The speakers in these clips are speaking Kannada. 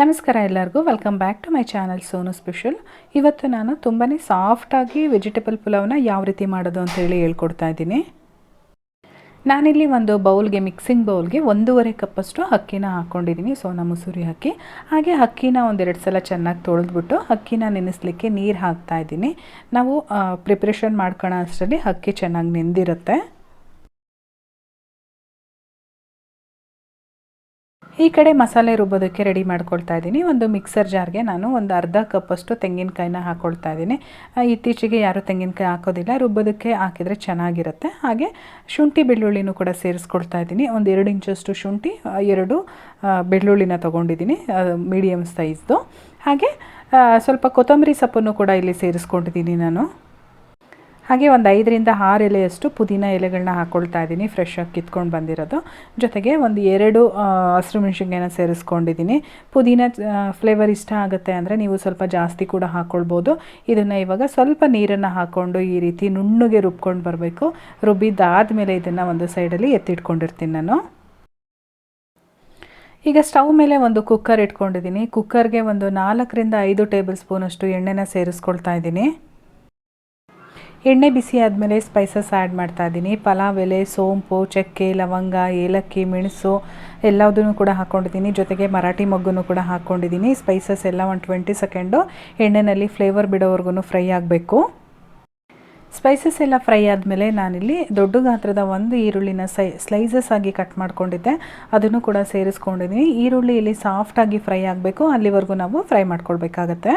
ನಮಸ್ಕಾರ ಎಲ್ಲರಿಗೂ. Welcome back to my channel Sonu special ಇವತ್ತು ನಾನು ತುಂಬಾ ಸಾಫ್ಟಾಗಿ ವೆಜಿಟೇಬಲ್ ಪುಲಾವ್ನ ಯಾವ ರೀತಿ ಮಾಡೋದು ಅಂತ ಹೇಳಿ ಹೇಳ್ಕೊಡ್ತಾ ಇದ್ದೀನಿ. ನಾನಿಲ್ಲಿ ಒಂದು ಬೌಲ್ಗೆ ಮಿಕ್ಸಿಂಗ್ ಬೌಲ್ಗೆ ಒಂದೂವರೆ ಕಪ್ಪಷ್ಟು ಅಕ್ಕಿನ ಹಾಕ್ಕೊಂಡಿದ್ದೀನಿ. ಸೋನಾ ಮುಸೂರಿ ಹಾಕಿ ಹಾಗೆ ಅಕ್ಕಿನ ಒಂದೆರಡು ಸಲ ಚೆನ್ನಾಗಿ ತೊಳೆದ್ಬಿಟ್ಟು ಅಕ್ಕಿನ ನೆನೆಸಲಿಕ್ಕೆ ನೀರು ಹಾಕ್ತಾ ಇದ್ದೀನಿ. ನಾವು ಪ್ರಿಪ್ರೇಷನ್ ಮಾಡ್ಕೊಳ್ಳೋ ಅಷ್ಟರಲ್ಲಿ ಅಕ್ಕಿ ಚೆನ್ನಾಗಿ ನೆಂದಿರುತ್ತೆ. ಈ ಕಡೆ ಮಸಾಲೆ ರುಬ್ಬೋದಕ್ಕೆ ರೆಡಿ ಮಾಡ್ಕೊಳ್ತಾ ಇದ್ದೀನಿ. ಒಂದು ಮಿಕ್ಸರ್ ಜಾರ್ಗೆ ನಾನು ಒಂದು ಅರ್ಧ ಕಪ್ಪಷ್ಟು ತೆಂಗಿನಕಾಯಿನ ಹಾಕ್ಕೊಳ್ತಾ ಇದ್ದೀನಿ. ಇತ್ತೀಚೆಗೆ ಯಾರೂ ತೆಂಗಿನಕಾಯಿ ಹಾಕೋದಿಲ್ಲ. ರುಬ್ಬೋದಕ್ಕೆ ಹಾಕಿದರೆ ಚೆನ್ನಾಗಿರುತ್ತೆ. ಹಾಗೆ ಶುಂಠಿ ಬೆಳ್ಳುಳ್ಳಿನೂ ಕೂಡ ಸೇರಿಸ್ಕೊಳ್ತಾ ಇದ್ದೀನಿ. ಒಂದು ಎರಡು ಇಂಚಷ್ಟು ಶುಂಠಿ ಎರಡು ಬೆಳ್ಳುಳ್ಳಿನ ತೊಗೊಂಡಿದ್ದೀನಿ ಮೀಡಿಯಮ್ ಸೈಜ್ದು ಹಾಗೆ ಸ್ವಲ್ಪ ಕೊತ್ತಂಬರಿ ಸೊಪ್ಪನ್ನು ಕೂಡ ಇಲ್ಲಿ ಸೇರಿಸ್ಕೊಂಡಿದ್ದೀನಿ ನಾನು. ಹಾಗೆ ಒಂದು ಐದರಿಂದ ಆರು ಎಲೆಯಷ್ಟು ಪುದೀನ ಎಲೆಗಳನ್ನ ಹಾಕ್ಕೊಳ್ತಾ ಇದ್ದೀನಿ ಫ್ರೆಶ್ ಆಗಿ ಕಿತ್ಕೊಂಡು ಬಂದಿರೋದು. ಜೊತೆಗೆ ಒಂದು ಎರಡು ಹಸಿರು ಮೆಣಸಿನ್ಕಾಯಿನ ಸೇರಿಸ್ಕೊಂಡಿದ್ದೀನಿ. ಪುದೀನ ಫ್ಲೇವರ್ ಇಷ್ಟ ಆಗುತ್ತೆ ಅಂದರೆ ನೀವು ಸ್ವಲ್ಪ ಜಾಸ್ತಿ ಕೂಡ ಹಾಕ್ಕೊಳ್ಬೋದು ಇದನ್ನು ಇವಾಗ ಸ್ವಲ್ಪ ನೀರನ್ನು ಹಾಕ್ಕೊಂಡು ಈ ರೀತಿ ನುಣ್ಣಗೆ ರುಬ್ಕೊಂಡು ಬರಬೇಕು. ರುಬ್ಬಿದ್ದಾದಮೇಲೆ ಇದನ್ನು ಒಂದು ಸೈಡಲ್ಲಿ ಎತ್ತಿಟ್ಕೊಂಡಿರ್ತೀನಿ ನಾನು. ಈಗ ಸ್ಟವ್ ಮೇಲೆ ಒಂದು ಕುಕ್ಕರ್ ಇಟ್ಕೊಂಡಿದ್ದೀನಿ. ಕುಕ್ಕರ್ಗೆ ಒಂದು ನಾಲ್ಕರಿಂದ ಐದು ಟೇಬಲ್ ಸ್ಪೂನಷ್ಟು ಎಣ್ಣೆನ ಸೇರಿಸ್ಕೊಳ್ತಾ ಇದ್ದೀನಿ. ಎಣ್ಣೆ ಬಿಸಿ ಆದಮೇಲೆ ಸ್ಪೈಸಸ್ ಆ್ಯಡ್ ಮಾಡ್ತಾ ಇದ್ದೀನಿ. ಪಲಾವ್ ಎಲೆ, ಸೋಂಪು, ಚಕ್ಕೆ, ಲವಂಗ, ಏಲಕ್ಕಿ, ಮೆಣಸು ಎಲ್ಲದನ್ನು ಕೂಡ ಹಾಕ್ಕೊಂಡಿದ್ದೀನಿ ಜೊತೆಗೆ ಮರಾಠಿ ಮೊಗ್ಗನ್ನು ಕೂಡ ಹಾಕ್ಕೊಂಡಿದ್ದೀನಿ ಸ್ಪೈಸಸ್ ಎಲ್ಲ ಒಂದು ಟ್ವೆಂಟಿ ಸೆಕೆಂಡು ಎಣ್ಣೆಯಲ್ಲಿ ಫ್ಲೇವರ್ ಬಿಡೋವರೆಗೂ ಫ್ರೈ ಆಗಬೇಕು. ಸ್ಪೈಸಸ್ ಎಲ್ಲ ಫ್ರೈ ಆದಮೇಲೆ ನಾನಿಲ್ಲಿ ದೊಡ್ಡ ಗಾತ್ರದ ಒಂದು ಈರುಳ್ಳಿನ ಸೈ ಸ್ಲೈಸಸ್ ಆಗಿ ಕಟ್ ಮಾಡ್ಕೊಂಡಿದ್ದೆ. ಅದನ್ನು ಕೂಡ ಸೇರಿಸ್ಕೊಂಡಿದ್ದೀನಿ. ಈರುಳ್ಳಿ ಇಲ್ಲಿ ಸಾಫ್ಟಾಗಿ ಫ್ರೈ ಆಗಬೇಕು. ಅಲ್ಲಿವರೆಗೂ ನಾವು ಫ್ರೈ ಮಾಡ್ಕೊಳ್ಬೇಕಾಗತ್ತೆ.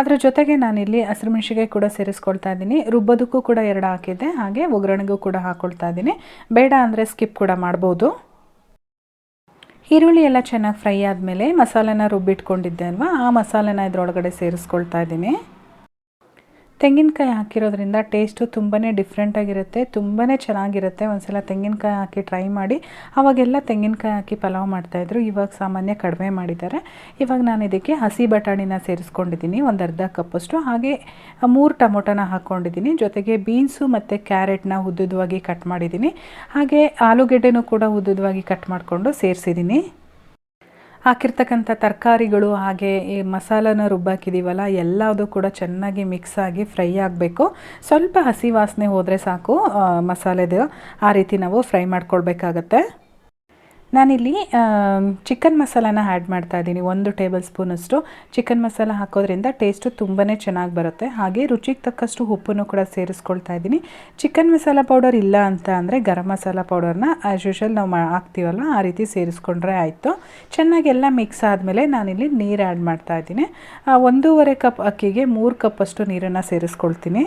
ಅದರ ಜೊತೆಗೆ ನಾನಿಲ್ಲಿ ಹಸಿರು ಮೆಣಸಿಗೆ ಕೂಡ ಸೇರಿಸ್ಕೊಳ್ತಾ ಇದ್ದೀನಿ. ರುಬ್ಬೋದಕ್ಕೂ ಕೂಡ ಎರಡು ಹಾಕಿದ್ದೆ. ಹಾಗೆ ಒಗ್ಗರಣೆಗೂ ಕೂಡ ಹಾಕ್ಕೊಳ್ತಾ ಇದ್ದೀನಿ. ಬೇಡ ಅಂದರೆ ಸ್ಕಿಪ್ ಕೂಡ ಮಾಡ್ಬೋದು. ಈರುಳ್ಳಿ ಎಲ್ಲ ಚೆನ್ನಾಗಿ ಫ್ರೈ ಆದಮೇಲೆ ಮಸಾಲೆನ ರುಬ್ಬಿಟ್ಕೊಂಡಿದ್ದೆ ಅಲ್ವಾ? ಆ ಮಸಾಲೆನ ಇದರೊಳಗಡೆ ಸೇರಿಸ್ಕೊಳ್ತಾ ಇದ್ದೀನಿ. ತೆಂಗಿನಕಾಯಿ ಹಾಕಿರೋದ್ರಿಂದ ಟೇಸ್ಟು ತುಂಬಾ ಡಿಫ್ರೆಂಟಾಗಿರುತ್ತೆ ತುಂಬಾ ಚೆನ್ನಾಗಿರುತ್ತೆ. ಒಂದ್ಸಲ ತೆಂಗಿನಕಾಯಿ ಹಾಕಿ ಟ್ರೈ ಮಾಡಿ. ಆವಾಗೆಲ್ಲ ತೆಂಗಿನಕಾಯಿ ಹಾಕಿ ಪಲಾವ್ ಮಾಡ್ತಾಯಿದ್ರು ಇವಾಗ ಸಾಮಾನ್ಯ ಕಡಿಮೆ ಮಾಡಿದ್ದಾರೆ. ಇವಾಗ ನಾನು ಇದಕ್ಕೆ ಹಸಿ ಬಟಾಣಿನ ಸೇರಿಸ್ಕೊಂಡಿದ್ದೀನಿ, ಒಂದು ಅರ್ಧ ಕಪ್ಪಷ್ಟು. ಹಾಗೆ ಮೂರು ಟೊಮೊಟೊನ ಹಾಕ್ಕೊಂಡಿದ್ದೀನಿ ಜೊತೆಗೆ ಬೀನ್ಸು ಮತ್ತು ಕ್ಯಾರೆಟ್ನ ಉದ್ದುದವಾಗಿ ಕಟ್ ಮಾಡಿದ್ದೀನಿ. ಹಾಗೆ ಆಲೂಗೆಡ್ಡೆನೂ ಕೂಡ ಉದ್ದುದವಾಗಿ ಕಟ್ ಮಾಡಿಕೊಂಡು ಸೇರಿಸಿದ್ದೀನಿ. ಹಾಕಿರ್ತಕ್ಕಂಥ ತರಕಾರಿಗಳು, ಹಾಗೆ ಈ ಮಸಾಲನ ರುಬ್ಬಾಕಿದ್ದೀವಲ್ಲ ಎಲ್ಲದೂ ಕೂಡ ಚೆನ್ನಾಗಿ ಮಿಕ್ಸ್ ಆಗಿ ಫ್ರೈ ಆಗಬೇಕು. ಸ್ವಲ್ಪ ಹಸಿ ವಾಸನೆ ಹೋದರೆ ಸಾಕು ಮಸಾಲೆದು. ಆ ರೀತಿ ನಾವು ಫ್ರೈ ಮಾಡ್ಕೊಳ್ಬೇಕಾಗತ್ತೆ. ನಾನಿಲ್ಲಿ ಚಿಕನ್ ಮಸಾಲಾನ ಆ್ಯಡ್ ಮಾಡ್ತಾ ಇದ್ದೀನಿ. ಒಂದು ಟೇಬಲ್ ಸ್ಪೂನಷ್ಟು ಚಿಕನ್ ಮಸಾಲ ಹಾಕೋದ್ರಿಂದ ಟೇಸ್ಟು ತುಂಬಾ ಚೆನ್ನಾಗಿ ಬರುತ್ತೆ. ಹಾಗೆ ರುಚಿಗೆ ತಕ್ಕಷ್ಟು ಉಪ್ಪನ್ನು ಕೂಡ ಸೇರಿಸ್ಕೊಳ್ತಾ ಇದ್ದೀನಿ. ಚಿಕನ್ ಮಸಾಲ ಪೌಡರ್ ಇಲ್ಲ ಅಂತ ಅಂದರೆ ಗರಂ ಮಸಾಲ ಪೌಡರ್ನ ಆ್ಯಸ್ ಯೂಶಲ್ ನಾವು ಮಾ ಹಾಕ್ತೀವಲ್ವ ಆ ರೀತಿ ಸೇರಿಸ್ಕೊಂಡ್ರೆ ಆಯಿತು. ಚೆನ್ನಾಗಿ ಎಲ್ಲ ಮಿಕ್ಸ್ ಆದಮೇಲೆ ನಾನಿಲ್ಲಿ ನೀರು ಆ್ಯಡ್ ಮಾಡ್ತಾ ಇದ್ದೀನಿ. ಒಂದೂವರೆ ಕಪ್ ಅಕ್ಕಿಗೆ ಮೂರು ಕಪ್ಪಷ್ಟು ನೀರನ್ನು ಸೇರಿಸ್ಕೊಳ್ತೀನಿ.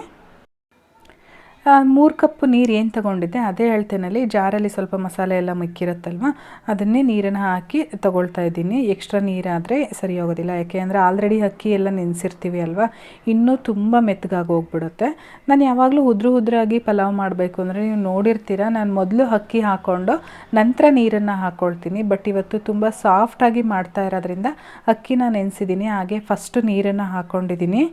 ಮೂರು ಕಪ್ಪು ನೀರು ಏನು ತಗೊಂಡಿದ್ದೆ, ಅದೇ ಹೇಳ್ತೇನಲ್ಲಿ ಜಾರಲ್ಲಿ ಸ್ವಲ್ಪ ಮಸಾಲೆ ಎಲ್ಲ ಮಿಕ್ಕಿರುತ್ತಲ್ವ, ಅದನ್ನೇ ನೀರನ್ನು ಹಾಕಿ ತಗೊಳ್ತಾ ಇದ್ದೀನಿ. ಎಕ್ಸ್ಟ್ರಾ ನೀರಾದರೆ ಸರಿ ಹೋಗೋದಿಲ್ಲ ಯಾಕೆ ಅಂದರೆ ಆಲ್ರೆಡಿ ಅಕ್ಕಿ ಎಲ್ಲ ನೆನೆಸಿರ್ತೀವಿ ಅಲ್ವಾ, ಇನ್ನೂ ತುಂಬ ಮೆತ್ತಗಾಗಿ ಹೋಗ್ಬಿಡುತ್ತೆ. ನಾನು ಯಾವಾಗಲೂ ಉದ್ರು ಉದ್ರಾಗಿ ಪಲಾವ್ ಮಾಡಬೇಕು ಅಂದರೆ ನೀವು ನೋಡಿರ್ತೀರ, ನಾನು ಮೊದಲು ಅಕ್ಕಿ ಹಾಕ್ಕೊಂಡು ನಂತರ ನೀರನ್ನು ಹಾಕ್ಕೊಳ್ತೀನಿ ಬಟ್ ಇವತ್ತು ತುಂಬ ಸಾಫ್ಟಾಗಿ ಮಾಡ್ತಾ ಇರೋದ್ರಿಂದ ಅಕ್ಕಿನ ನೆನೆಸಿದ್ದೀನಿ, ಹಾಗೆ ಫಸ್ಟು ನೀರನ್ನು ಹಾಕ್ಕೊಂಡಿದ್ದೀನಿ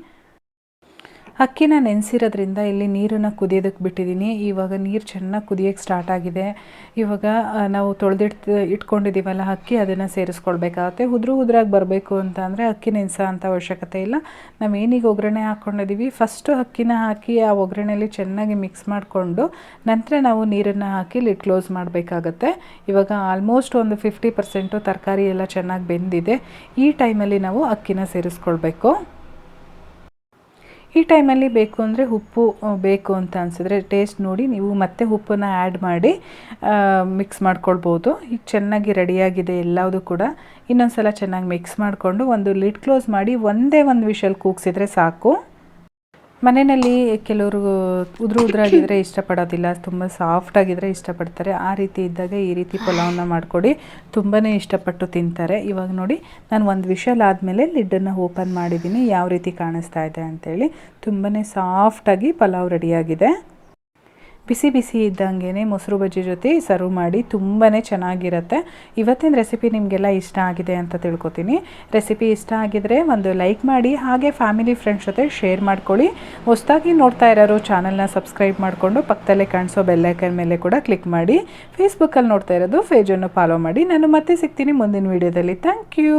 ಅಕ್ಕಿನ ನೆನೆಸಿರೋದ್ರಿಂದ ಇಲ್ಲಿ ನೀರನ್ನು ಕುದಿಯೋದಕ್ಕೆ ಬಿಟ್ಟಿದ್ದೀನಿ. ಇವಾಗ ನೀರು ಚೆನ್ನಾಗಿ ಕುದಿಯೋಕ್ಕೆ ಸ್ಟಾರ್ಟ್ ಆಗಿದೆ. ಇವಾಗ ನಾವು ತೊಳೆದಿಟ್ ಇಟ್ಕೊಂಡಿದ್ದೀವಲ್ಲ ಅಕ್ಕಿ ಅದನ್ನು ಸೇರಿಸ್ಕೊಳ್ಬೇಕಾಗುತ್ತೆ. ಉದ್ರು ಉದ್ರಾಗಿ ಬರಬೇಕು ಅಂತ ಅಂದರೆ ಅಕ್ಕಿ ನೆನೆಸೋ ಅಂಥ ಅವಶ್ಯಕತೆ ಇಲ್ಲ. ನಾವು ಏನೀಗ ಒಗ್ಗರಣೆ ಹಾಕ್ಕೊಂಡಿದ್ದೀವಿ ಫಸ್ಟು ಅಕ್ಕಿನ ಹಾಕಿ ಆ ಒಗ್ಗರಣೆಯಲ್ಲಿ ಚೆನ್ನಾಗಿ ಮಿಕ್ಸ್ ಮಾಡಿಕೊಂಡು ನಂತರ ನಾವು ನೀರನ್ನು ಹಾಕಿ ಲಿಡ್ ಕ್ಲೋಸ್ ಮಾಡಬೇಕಾಗತ್ತೆ. ಇವಾಗ ಆಲ್ಮೋಸ್ಟ್ ಒಂದು ಫಿಫ್ಟಿ ಪರ್ಸೆಂಟು ತರಕಾರಿ ಎಲ್ಲ ಚೆನ್ನಾಗಿ ಬೆಂದಿದೆ. ಈ ಟೈಮಲ್ಲಿ ನಾವು ಅಕ್ಕಿನ ಸೇರಿಸ್ಕೊಳ್ಬೇಕು. ಈ ಟೈಮಲ್ಲಿ ಬೇಕು ಅಂದರೆ ಉಪ್ಪು ಬೇಕು ಅಂತ ಅನಿಸಿದ್ರೆ ಟೇಸ್ಟ್ ನೋಡಿ ನೀವು ಮತ್ತೆ ಉಪ್ಪನ್ನು ಆ್ಯಡ್ ಮಾಡಿ ಮಿಕ್ಸ್ ಮಾಡ್ಕೊಳ್ಬೋದು. ಈಗ ಚೆನ್ನಾಗಿ ರೆಡಿಯಾಗಿದೆ ಎಲ್ಲವುದು ಕೂಡ. ಇನ್ನೊಂದು ಸಲ ಚೆನ್ನಾಗಿ ಮಿಕ್ಸ್ ಮಾಡಿಕೊಂಡು ಒಂದು ಲಿಡ್ ಕ್ಲೋಸ್ ಮಾಡಿ ಒಂದೇ ಒಂದು ವಿಷಲ್ ಕೂಗಿಸಿದ್ರೆ ಸಾಕು. ಮನೆಯಲ್ಲಿ ಕೆಲವರು ಉದುರು ಉದುರಾಗಿದ್ದರೆ ಇಷ್ಟಪಡೋದಿಲ್ಲ, ತುಂಬ ಸಾಫ್ಟಾಗಿದ್ದರೆ ಇಷ್ಟಪಡ್ತಾರೆ. ಆ ರೀತಿ ಇದ್ದಾಗ ಈ ರೀತಿ ಪಲಾವನ್ನ ಮಾಡಿಕೊಡಿ. ತುಂಬಾ ಇಷ್ಟಪಟ್ಟು ತಿಂತಾರೆ. ಇವಾಗ ನೋಡಿ, ನಾನು ಒಂದು ವಿಷಲ್ ಆದಮೇಲೆ ಲಿಡ್ಡನ್ನು ಓಪನ್ ಮಾಡಿದ್ದೀನಿ ಯಾವ ರೀತಿ ಕಾಣಿಸ್ತಾ ಇದೆ ಅಂಥೇಳಿ ತುಂಬಾ ಸಾಫ್ಟಾಗಿ ಪಲಾವ್ ರೆಡಿಯಾಗಿದೆ ಬಿಸಿ ಬಿಸಿ ಇದ್ದಂಗೆ ಮೊಸರು ಬಜ್ಜಿ ಜೊತೆ ಸರ್ವ್ ಮಾಡಿ ತುಂಬಾ ಚೆನ್ನಾಗಿರುತ್ತೆ. ಇವತ್ತಿನ ರೆಸಿಪಿ ನಿಮಗೆಲ್ಲ ಇಷ್ಟ ಆಗಿದೆ ಅಂತ ತಿಳ್ಕೊತೀನಿ. ರೆಸಿಪಿ ಇಷ್ಟ ಆಗಿದ್ರೆ ಒಂದು ಲೈಕ್ ಮಾಡಿ, ಹಾಗೆ ಫ್ಯಾಮಿಲಿ ಫ್ರೆಂಡ್ಸ್ ಜೊತೆ ಶೇರ್ ಮಾಡ್ಕೊಳ್ಳಿ. ಹೊಸದಾಗಿ ನೋಡ್ತಾ ಇರೋರು ಚಾನಲ್ನ ಸಬ್ಸ್ಕ್ರೈಬ್ ಮಾಡಿಕೊಂಡು ಪಕ್ಕದಲ್ಲೇ ಕಾಣಿಸೋ ಬೆಲ್ಲೈಕನ್ ಮೇಲೆ ಕೂಡ ಕ್ಲಿಕ್ ಮಾಡಿ. ಫೇಸ್ಬುಕ್ಕಲ್ಲಿ ನೋಡ್ತಾ ಇರೋದು ಫೇಜನ್ನು ಫಾಲೋ ಮಾಡಿ. ನಾನು ಮತ್ತೆ ಸಿಗ್ತೀನಿ ಮುಂದಿನ ವೀಡಿಯೋದಲ್ಲಿ ಥ್ಯಾಂಕ್ ಯು